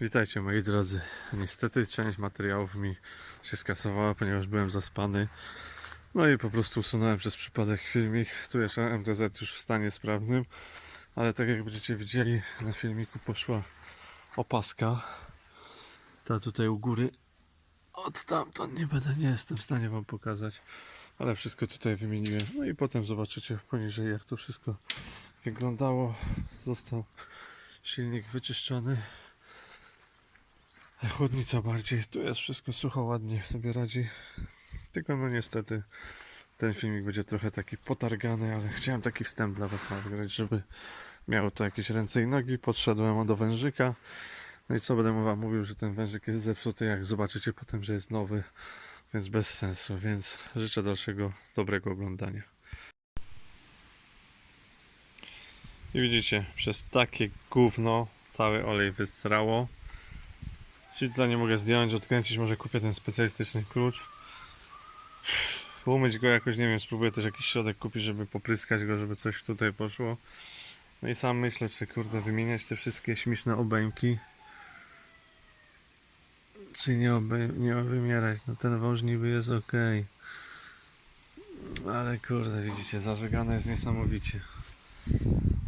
Witajcie moi drodzy. Niestety część materiałów mi się skasowała, ponieważ byłem zaspany. No i po prostu usunąłem przez przypadek filmik. Tu jeszcze MTZ już w stanie sprawnym, ale tak jak będziecie widzieli na filmiku poszła opaska. Ta tutaj u góry. Od tamtąd nie będę, nie jestem w stanie wam pokazać, ale wszystko tutaj wymieniłem. No i potem zobaczycie poniżej jak to wszystko wyglądało. Został silnik wyczyszczony. Chłodnica bardziej. Tu jest wszystko sucho, ładnie sobie radzi. Tylko no niestety ten filmik będzie trochę taki potargany, ale chciałem taki wstęp dla Was nagrać, żeby miało to jakieś ręce i nogi. Podszedłem do wężyka. No i co będę Wam mówił, że ten wężyk jest zepsuty, jak zobaczycie potem, że jest nowy, więc bez sensu. Więc życzę dalszego dobrego oglądania. I widzicie, przez takie gówno cały olej wysrało. Świetla nie mogę zdjąć, odkręcić, może kupię ten specjalistyczny klucz. Umyć go jakoś, nie wiem, spróbuję też jakiś środek kupić, żeby popryskać go, żeby coś tutaj poszło. No i sam myślę, czy kurde wymieniać te wszystkie śmieszne obejmki. Czy nie, obej- nie wymierać, no ten wąż niby jest ok. Ale kurde, widzicie, zażegane jest niesamowicie.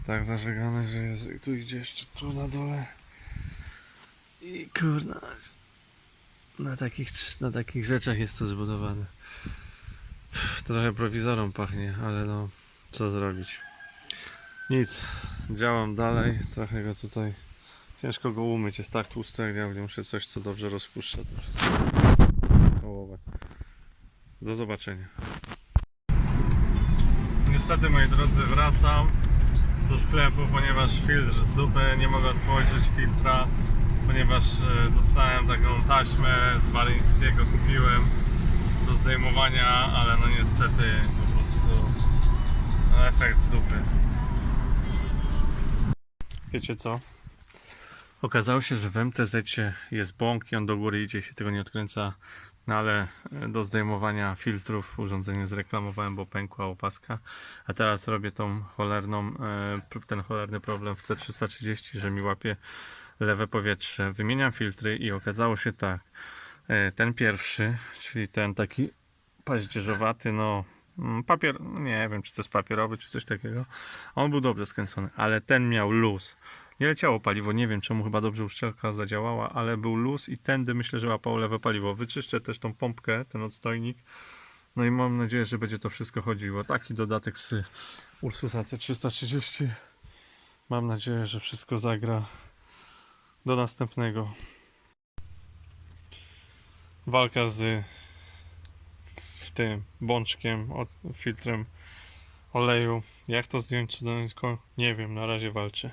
Tak zażegane, że jest, tu idzie jeszcze tu na dole. I kurna, na takich, na takich rzeczach jest to zbudowane. Trochę prowizorą pachnie, ale no, co zrobić. Nic, działam dalej, trochę go tutaj, ciężko go umyć, jest tak tłusty jak diabli, muszę coś co dobrze rozpuszcza to wszystko. Połowę. Do zobaczenia. Niestety moi drodzy wracam do sklepu, ponieważ filtr z dupy, nie mogę otworzyć filtra ponieważ e, dostałem taką taśmę z Waryńskiego, kupiłem do zdejmowania, ale no niestety po prostu no, efekt z dupy. Wiecie co? Okazało się, że w MTZ jest bąk i on do góry idzie, się tego nie odkręca, no ale e, do zdejmowania filtrów urządzenie zreklamowałem, bo pękła opaska, a teraz robię tą cholerną, e, ten cholerny problem w C330, że mi łapie lewe powietrze. Wymieniam filtry i okazało się tak. e, Ten pierwszy, czyli ten taki paździerzowaty, no mm, papier, nie wiem czy to jest papierowy czy coś takiego. On był dobrze skręcony, ale ten miał luz. Nie leciało paliwo, nie wiem czemu, chyba dobrze uszczelka zadziałała, ale był luz i tędy myślę, że łapało lewe paliwo. Wyczyszczę też tą pompkę, ten odstojnik. No i mam nadzieję, że będzie to wszystko chodziło. Taki dodatek z Ursusa C330. Mam nadzieję, że wszystko zagra do następnego. Walka z tym bączkiem, od, filtrem oleju. Jak to zdjąć cudeńko? Nie wiem, na razie walczę.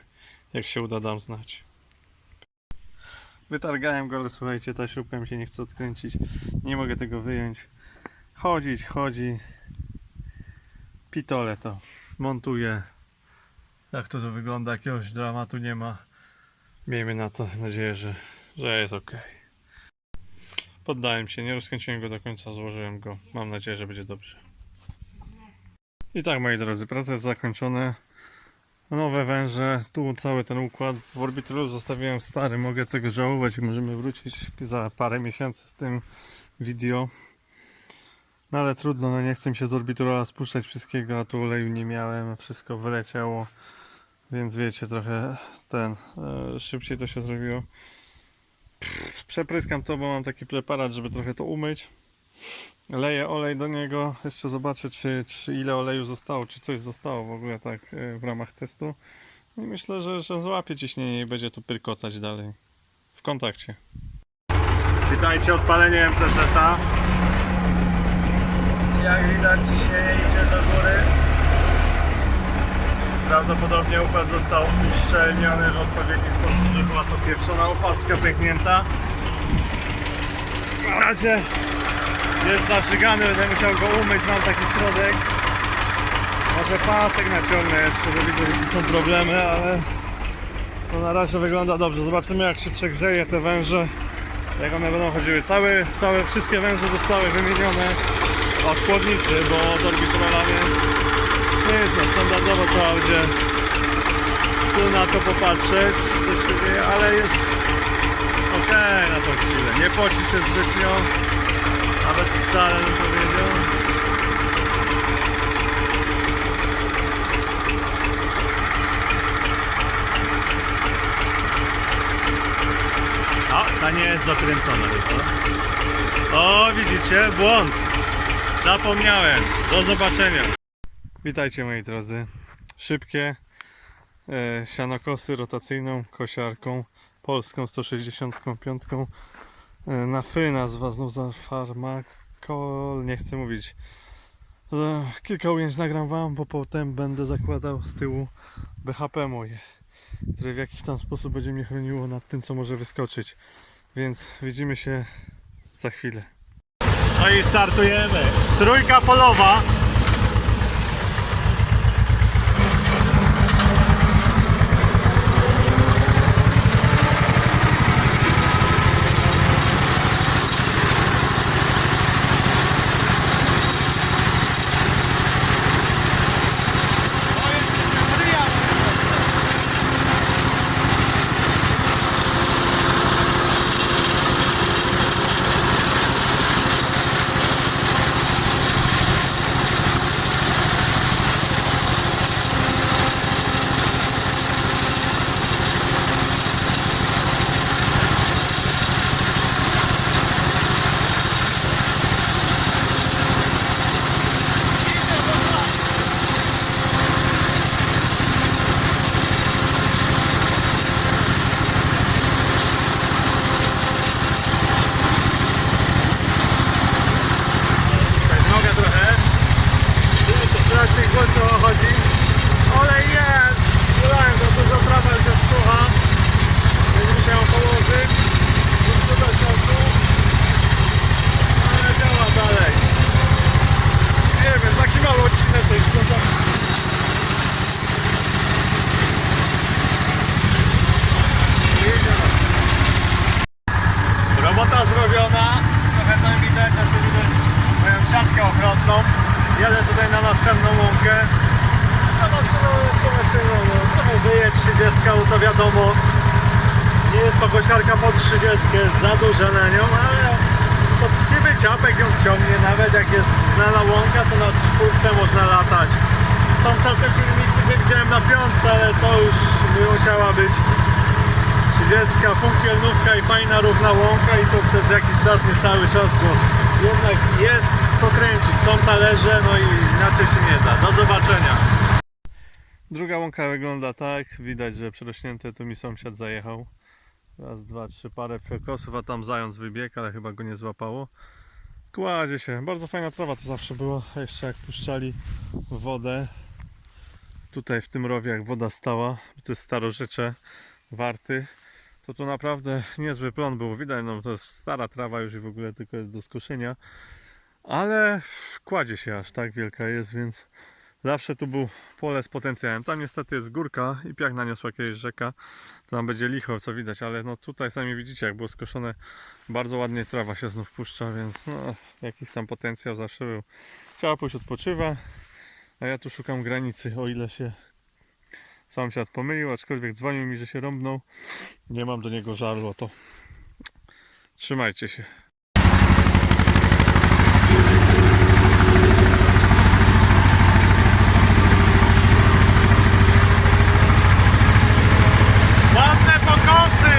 Jak się uda, dam znać. Wytargałem go, ale słuchajcie, ta śrubka mi się nie chce odkręcić. Nie mogę tego wyjąć. Chodzić, chodzi. Pitole to montuję. Jak to, to wygląda, jakiegoś dramatu nie ma. Miejmy na to nadzieję, że, że jest ok. Poddałem się, nie rozkręciłem go do końca, złożyłem go. Mam nadzieję, że będzie dobrze. I tak, moi drodzy, prace zakończone. Nowe węże, tu cały ten układ. W Orbitrolu zostawiłem stary, mogę tego żałować i możemy wrócić za parę miesięcy z tym video. No ale trudno, no nie chcę się z Orbitrola spuszczać wszystkiego, a tu oleju nie miałem, wszystko wyleciało. Więc wiecie, trochę ten, e, szybciej to się zrobiło. Pff, Przepryskam to, bo mam taki preparat, żeby trochę to umyć. Leję olej do niego, jeszcze zobaczę, czy, czy ile oleju zostało, czy coś zostało w ogóle tak e, w ramach testu. I myślę, że, że złapie ciśnienie i będzie to pyrkotać dalej. W kontakcie. Witajcie, odpalenie MTZ-a. Jak widać, ciśnienie idzie do góry. Prawdopodobnie układ został uszczelniony w odpowiedni sposób, że była to pieprzona opaska pęknięta. Na razie jest zażygany, będę musiał go umyć, mam taki środek. Może pasek naciągnę jeszcze, bo widzę, że są problemy, ale to na razie wygląda dobrze. Zobaczymy jak się przegrzeje te węże, jak one będą chodziły. Całe, całe wszystkie węże zostały wymienione od chłodniczy, bo od orbitrola nie, nie jest no, standardowo trzeba będzie tu na to popatrzeć, co się dzieje, ale jest okej na tą chwilę. Nie poci się zbytnio. Nawet wcale bym powiedział. O, ta nie jest dokręcona chyba. O, widzicie, błąd. Zapomniałem. Do zobaczenia. Witajcie moi drodzy. Szybkie e, sianokosy rotacyjną kosiarką polską 165 e, na fy nazwa znów za farmakol nie chcę mówić. E, kilka ujęć nagram wam bo potem będę zakładał z tyłu BHP moje które w jakiś tam sposób będzie mnie chroniło nad tym co może wyskoczyć. Więc widzimy się za chwilę. No i startujemy. Trójka polowa 30, no to wiadomo. Nie jest to kosiarka pod 30, jest za duża na nią, ale poczciwy ciapek ją ciągnie. Nawet jak jest znana łąka, to na czwórce można latać. Są czasem filmiki, gdzie widziałem na piątce, ale to już by musiała być 30, funkielnówka i fajna równa łąka i to przez jakiś czas, nie cały czas, bo jednak jest co kręcić, są talerze, no i inaczej się nie da. Do zobaczenia. Druga łąka wygląda tak, widać, że przerośnięte tu mi sąsiad zajechał. Raz, dwa, trzy parę przekosów, a tam zając wybiegł, ale chyba go nie złapało. Kładzie się, bardzo fajna trawa to zawsze była, jeszcze jak puszczali wodę. Tutaj w tym rowie jak woda stała, to jest starożycze, warty to tu naprawdę niezły plon był. Widać, no to jest stara trawa już i w ogóle tylko jest do skoszenia. Ale kładzie się aż tak wielka jest, więc zawsze tu był pole z potencjałem. Tam niestety jest górka i piach naniosła kiedyś rzeka. Tam będzie licho, co widać, ale no tutaj sami widzicie, jak było skoszone, bardzo ładnie trawa się znów puszcza, więc no, jakiś tam potencjał zawsze był. Czapuś odpoczywa, a ja tu szukam granicy, o ile się sąsiad pomylił, aczkolwiek dzwonił mi, że się rąbnął. Nie mam do niego żalu o to. Trzymajcie się. Ładne pokosy!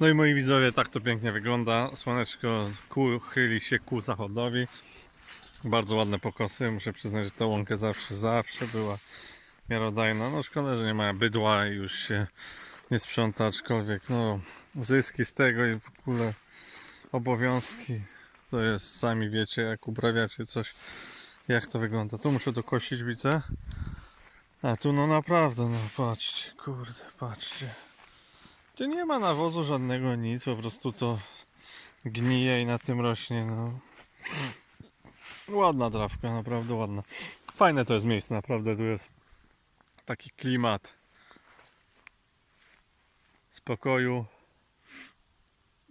No i moi widzowie, tak to pięknie wygląda. Słoneczko ku, chyli się ku zachodowi. Bardzo ładne pokosy. Muszę przyznać, że ta łąka zawsze, zawsze była miarodajna. No szkoda, że nie ma bydła i już się nie sprząta, aczkolwiek no zyski z tego i w ogóle obowiązki to jest, sami wiecie jak uprawiacie coś, jak to wygląda. Tu muszę dokosić widzę. A tu no naprawdę, no patrzcie, kurde, patrzcie. Tu nie ma nawozu żadnego, nic, po prostu to gnije i na tym rośnie, no. Ładna trawka, naprawdę ładna. Fajne to jest miejsce, naprawdę tu jest taki klimat spokoju,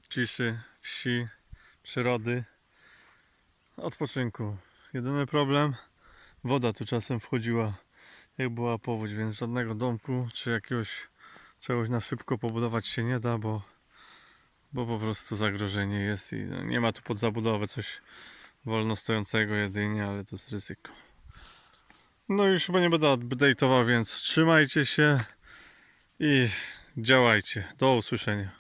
ciszy, wsi, przyrody, odpoczynku. Jedyny problem, woda tu czasem wchodziła, jak była powódź, więc żadnego domku czy jakiegoś czegoś na szybko pobudować się nie da, bo, bo po prostu zagrożenie jest i no, nie ma tu pod zabudowę coś wolno stojącego jedynie, ale to jest ryzyko. No już chyba nie będę update'ował, więc trzymajcie się i działajcie. Do usłyszenia.